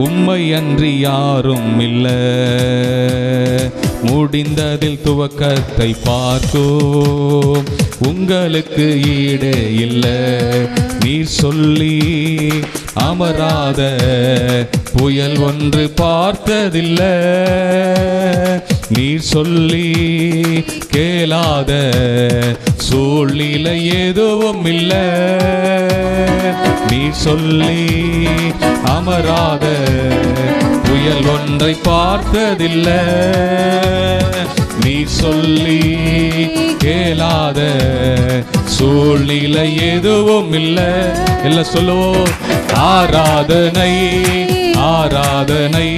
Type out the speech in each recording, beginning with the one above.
உம்மை அன்றி யாரும் இல்ல. முடிந்ததில் துவக்கத்தை பார்க்கும். உங்களுக்கு ஈடு இல்லை. நீர் சொல்லி அமராத புயல் ஒன்று பார்த்ததில்லை. நீர் சொல்லி கேளாத சூழ்நிலை எதுவும் இல்லை. நீ சொல்லி அமராத புயல் ஒன்றை பார்த்ததில்லை. நீ சொல்லி கேளாத சூழ்நிலை எதுவும் இல்லை. இல்லை சொல்லுவோ ஆராதனை ஆராதனை.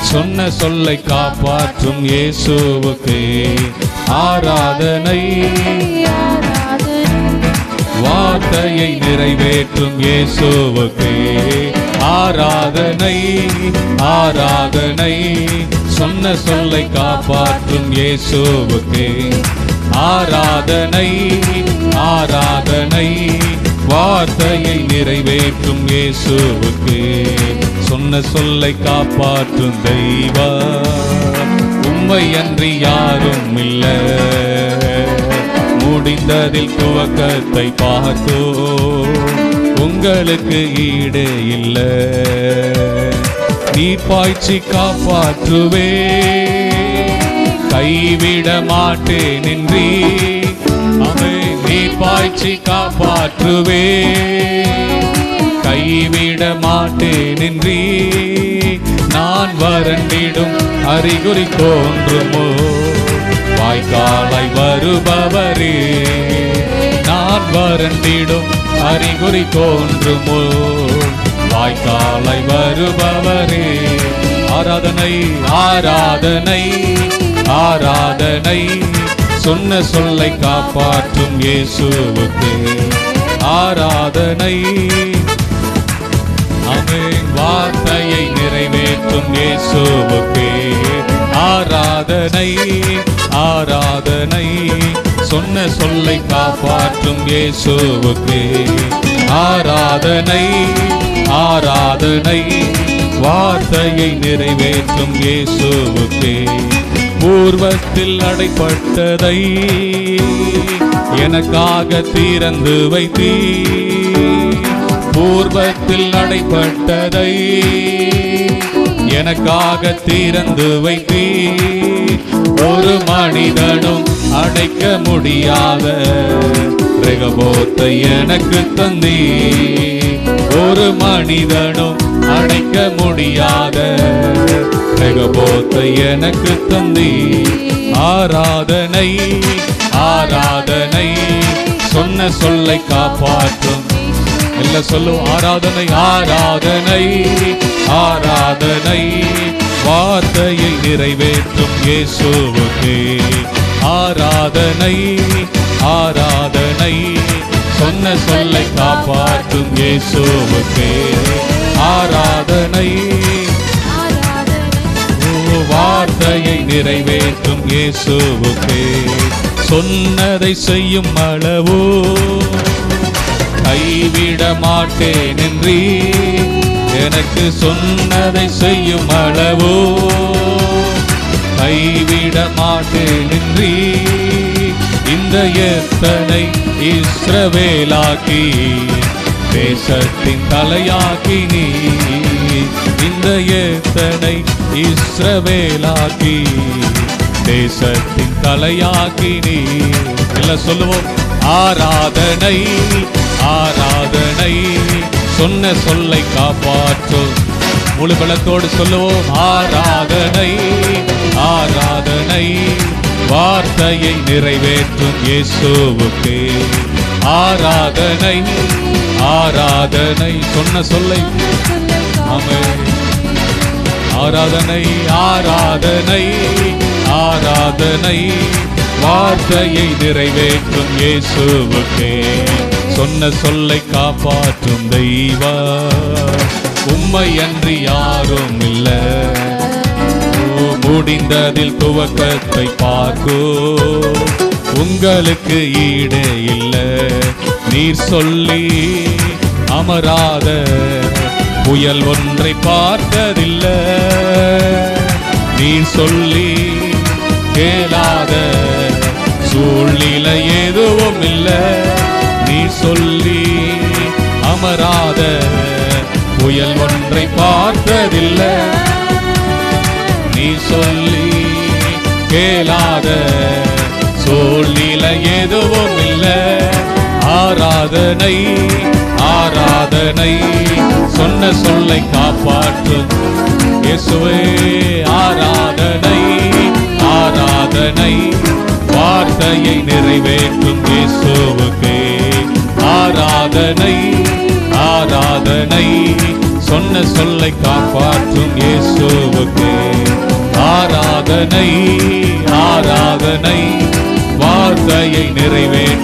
சொன்ன சொல்லை காப்பாற்றும் இயேசுவுக்கு. ஆராதனை வார்த்தையை நிறைவேற்றும் இயேசுவுக்கே. ஆராதனை ஆராதனை சொன்ன சொல்லை காப்பாற்றும் இயேசுவுக்கே. ஆராதனை ஆராதனை வார்த்தையை நிறைவேற்றும் இயேசுவுக்கு. சொன்ன சொல்லை காப்பாற்றும் தெய்வா உண்மை அன்றி யாரும் இல்லை. முடிந்ததில் துவக்கத்தை பார்த்தோ உங்களுக்கு ஈடு இல்லை. நீ பாய்ச்சி காப்பாற்றுவே கைவிட மாட்டேன் நின்றி அவை நீ பாய்ச்சி காப்பாற்றுவே கைவிட மாட்டேன் நின்றி நான் வறண்டிடும் அறிகுறி தோன்றுமோ? வாய்க்காலாய் வருபவரே. நான் வறண்டிடும் அறிகுறி தோன்றுமோ வாய்க்காலை வருபவரே. ஆராதனை ஆராதனை ஆராதனை. சொன்ன சொல்லை காப்பாற்றும் இயேசுவுக்கு ஆராதனை. அமேன். வார்த்தையை நிறைவேற்றும் இயேசுவுக்கு ஆராதனை. ஆராதனை. சொன்ன சொல்லை காப்பாற்றும் இயேசுவுக்கு. ஆராதனை ஆராதனை. வார்த்தையை நிறைவேற்றும் இயேசுவுக்கு. பூர்வத்தில் அடைப்பட்டதை எனக்காக திறந்து வைத்தீ. பூர்வத்தில் அடைப்பட்டதை எனக்காக திறந்து வைத்தீ. மனிதனும் அடைக்க முடியாத ரெகபோத்தை எனக்கு தந்தீ ஒரு மனிதனும் அடைக்க முடியாத ரெகபோத்தை எனக்கு தந்தீ ஆராதனை ஆராதனை சொன்ன சொல்லை காப்பாற்றும். எல்லாம் சொல்லும் ஆராதனை ஆராதனை ஆராதனை. வார்த்தையை நிறைவேற்றும் இயேசுவுக்கு. ஆராதனை ஆராதனை சொன்ன சொல்லை காப்பாற்றும் இயேசுவுக்கு. ஆராதனை வார்த்தையை நிறைவேற்றும் இயேசுவுக்கு. சொன்னதை செய்யும் அளவோ. கைவிட மாட்டேன் என்றீ எனக்கு சொன்னதை செய்யும் அளவோ? கைவிட மாட்டேன் என்றீ இந்த எத்தனை இஸ்ரவேலாக்கி? தேசத்தின் தலையாக்கி நீ. இந்த எத்தனை இஸ்ரவேலாக்கி? தேசத்தின் தலையாக்கி நீ. எல்லாம் சொல்லுவோம். ஆராதனை ஆராதனை. சொன்ன சொல்லை காப்பாற்றும் முழு பலத்தோடு சொல்லுவோம் ஆராதனை ஆராதனை வார்த்தையை நிறைவேற்றும் இயேசுவுக்கு. ஆராதனை ஆராதனை சொன்ன சொல்லை ஆராதனை ஆராதனை ஆராதனை வார்த்தையை நிறைவேற்றும் இயேசுவுக்கே. சொன்ன சொல்லை காப்பாற்றும் தெய்வா உம்மை அன்றி யாரும் இல்லை. முடிந்ததில் துவக்கத்தை பார்க்கோ. உங்களுக்கு ஈடு இல்லை. நீர் சொல்லி அமராத புயல் ஒன்றை பார்த்ததில்லை. நீ சொல்லி அமராத புயல் ஒன்றை பார்த்ததில்லை. நீ சொல்லி கேளாத. சூழ்நிலை எதுவும் இல்லை. ஆராதனை ஆராதனை. சொன்ன சொல்லை காப்பாற்று இயேசுவே ஆராதனை ஆராதனை. வார்த்தையை நிறைவேற்றும் இயேசு. சொன்ன சொல்லை காப்பாற்றும் இயேசுவுக்கு. ஆராதனை ஆராதனை வார்த்தையை நிறைவேற்ற